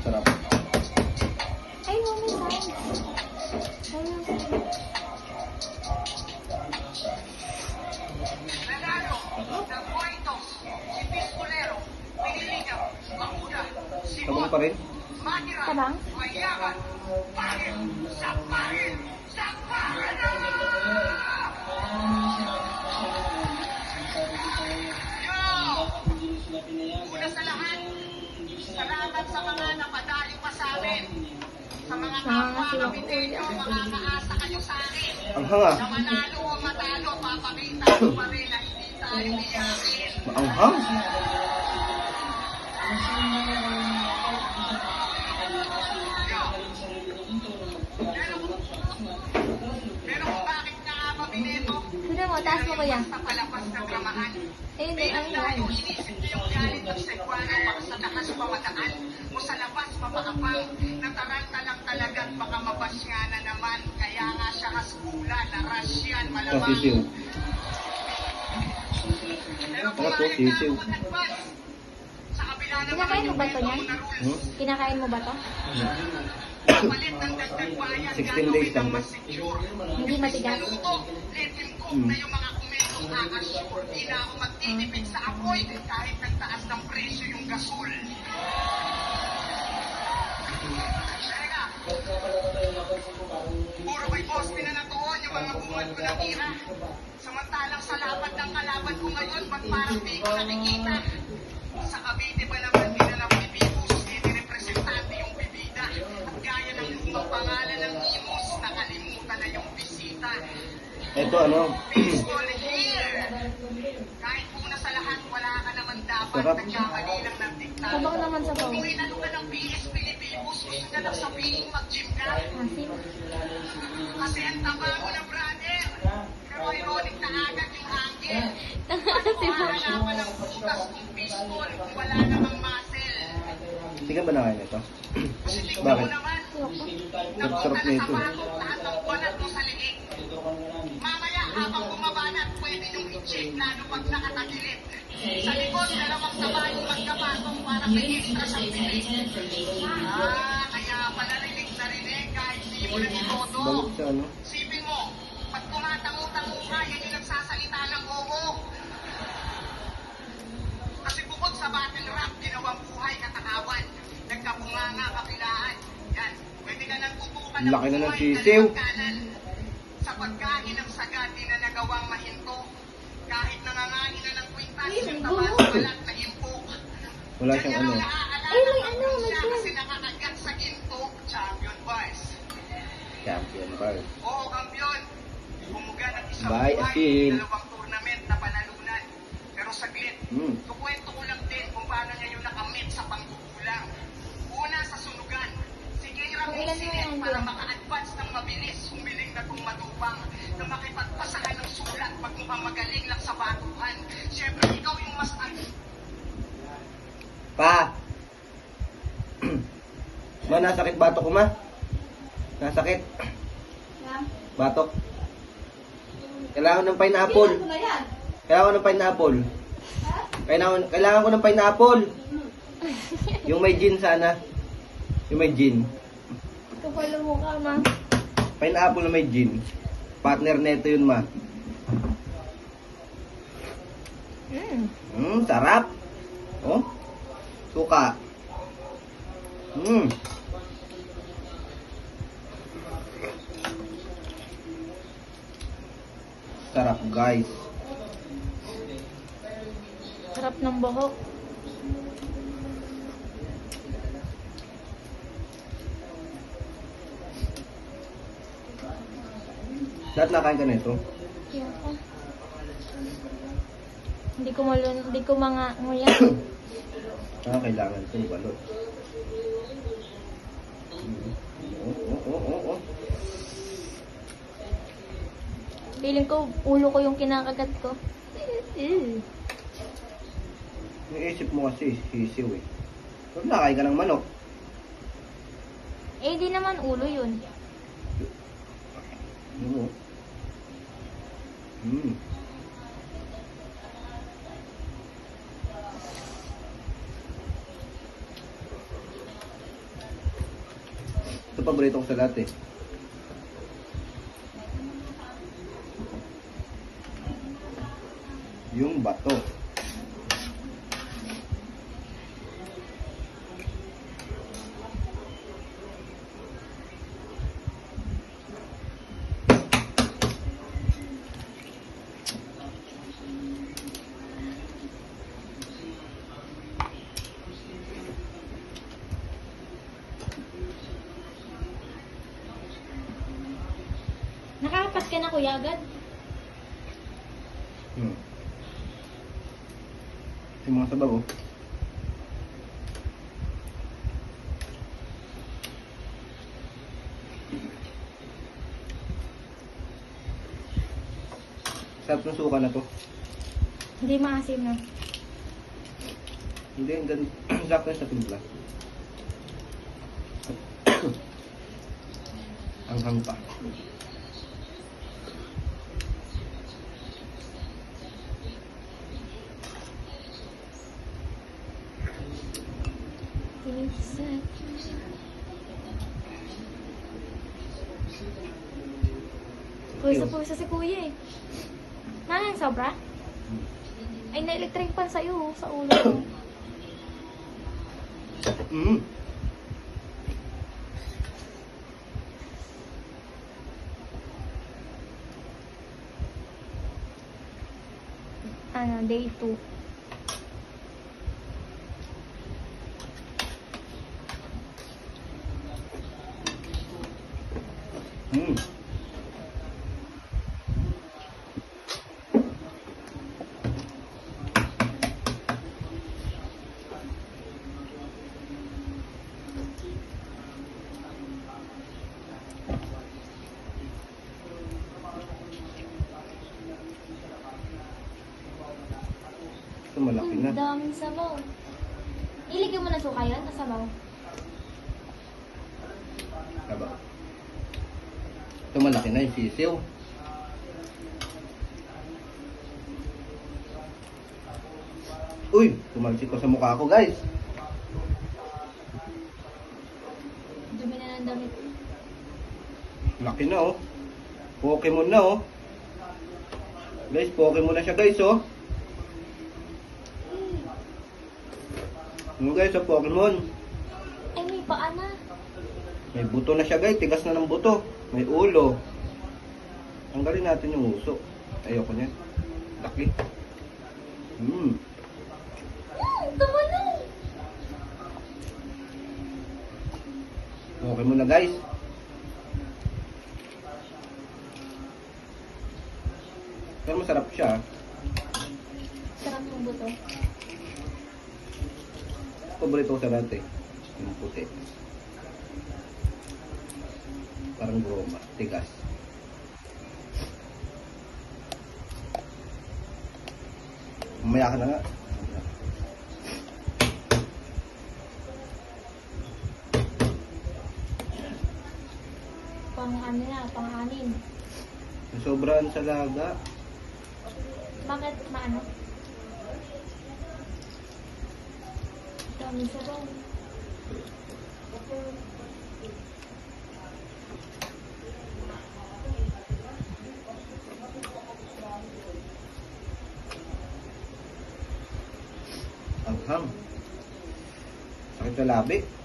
Sarap. Ay, mami, sounds. Ayun. Nanalo ng Poitos, si Pistolero, Piniligaw, Mauna, si Sabong Mon, pa rin. Tabang? Una sa lahat, salamat sa mga napadayo pa sa amin. Sa mga kapwa dito, makakaasa kayo sa akin. Ang hanga. Na manalo o matalo, papakita ko pa rin na hindi tayo iyakin. Maanghang. Pero taas mo kuya. sa palapas ng ramahan, Eh, hindi, inisip niyo yung galit ng para sa takas pamadaan o sa labas mapakapang nataranta lang talaga at baka mabas nga na naman. Kaya nga siya hasbula na Russian Ang malamang pero mag-advance sa kabila ng Kinakain mo ba to mga niyan? Hmm? Kinakain mo ba to? Papalit ng dagdag bayad 16 days lang ba? mas secure. Hindi matigas. Let him cook na yung mga. Di na ako magtitipid sa apoy kahit nagtaas ng presyo yung gasol. Puro may boss yung mga bungad ko ng ira. Samantalang sa lapad ng kalaban ko ngayon, ba't parang di ko nakikita? Sa Cavite pa naman Ito ano. Kahit una sa lahat, wala ka naman dapat Sarap. nagkamali lang ng diktato. Sabang naman sa Kung bawang. inano ka ng PS Pilipibus, gusto na lang sabihin mag-gym ka. Kasi ang taba mo na, brother. Pero ironic na agad yung angle. Asim. Hahanapan ng butas kung baseball kung wala namang muscle. Hindi ka ba nakain ito? Kasi tingnan Bakit? mo sarap na sa nito. batok lahat ng banat mo sa liig. Mamaya habang bumabanat, pwede yung i-check lalo pag nakatagilid. Sa likod, dalawang taba yung magkapatong para may extra sa pilig. Ah, kaya pala rinig na rinig kahit di mo na sa ano. Sipin mo, pag tumatango-tango ka, yan yung nagsasalita ng oo. Kasi bukod sa battle rap, ginawang buhay katakawan. Nagkabunganga kapilaan. Yan, pwede ka nang tutukan Laki na ng buhay sisiw. Sa pagkain ng sagad, di na nagawang mahinto. Kahit nangangain na ng kwintas, yung taba sa balat na impo. Wala siyang ano. Ay, may ano, may siya pen. kasi nakakagat sa ginto. Champion boys. Champion bar. Oo, kampiyon. Bumuga ng isang Bye, buhay, dalawang tournament na panalunan. Pero saglit, Hmm. kukwento ko lang din kung paano niya yung nakamit sa pangkukulang. Una sa sunugan, si Kira yan, para Jun? Mukhang magaling lang sa batuhan. Siyempre, ikaw yung mas Pa! ma, nasakit batok ko ma. Nasakit. Batok. Kailangan ng pineapple. Kailangan ko ng pineapple. Kailangan, kailangan ko ng pineapple. Yung may gin sana. Yung may gin. Kapalo mo ka, ma. Pineapple na may gin. Partner neto yun ma. Mm. Hmm, sarap. Oh. Suka. Hmm. Sarap guys. Sarap ng buhok. Lahat nakain ka na ito. Ako. Hindi ko malun, hindi ko mga nguya. Ah, kailangan ito. Balot. Feeling ko, ulo ko yung kinakagat ko. Naisip mo kasi, sisiw eh. Pag nakain ka ng manok, Eh, di naman ulo yun. ano mo? Hmm. Ito paborito ko sa lahat eh. Yung bato. Ka na kuya agad? Hmm. Yung mga sabaw oh. Sarap ng suka na to. Hindi maasim na. Hindi, ang gan sakto yun sa timpla. ang hang pa. Pusa pusa si kuya eh. Mana yung sobra? Ay, na-electric pan sa'yo, oh, sa ulo ko. Mm. ano, day 2. Mm. Ito malaki na. Ang daming sabaw. Iligyan mo na suka yun, na sabaw. Ito malaki na yung sisiw. Uy, tumalsik ko sa mukha ko guys. Dumi na ng damit. Laki na oh. Pokemon na oh. Guys, Pokemon na siya guys oh. Ano guys, sa Pokemon? Ay, may paa na. May buto na siya guys, tigas na ng buto. May ulo. Tanggalin natin yung uso. Ayoko niya. Laki. Hmm. Hmm, tumalo. Pokemon na guys. Pero masarap siya. Sarap ng buto. Paborito ko sa lahat eh. Yung puti. Parang goma. Tigas. Mamaya ka na nga. Pang ano na, pang anin. Sobrahan sa laga. Bakit maano? Dami sabaw. Ham. Sakit sa labi.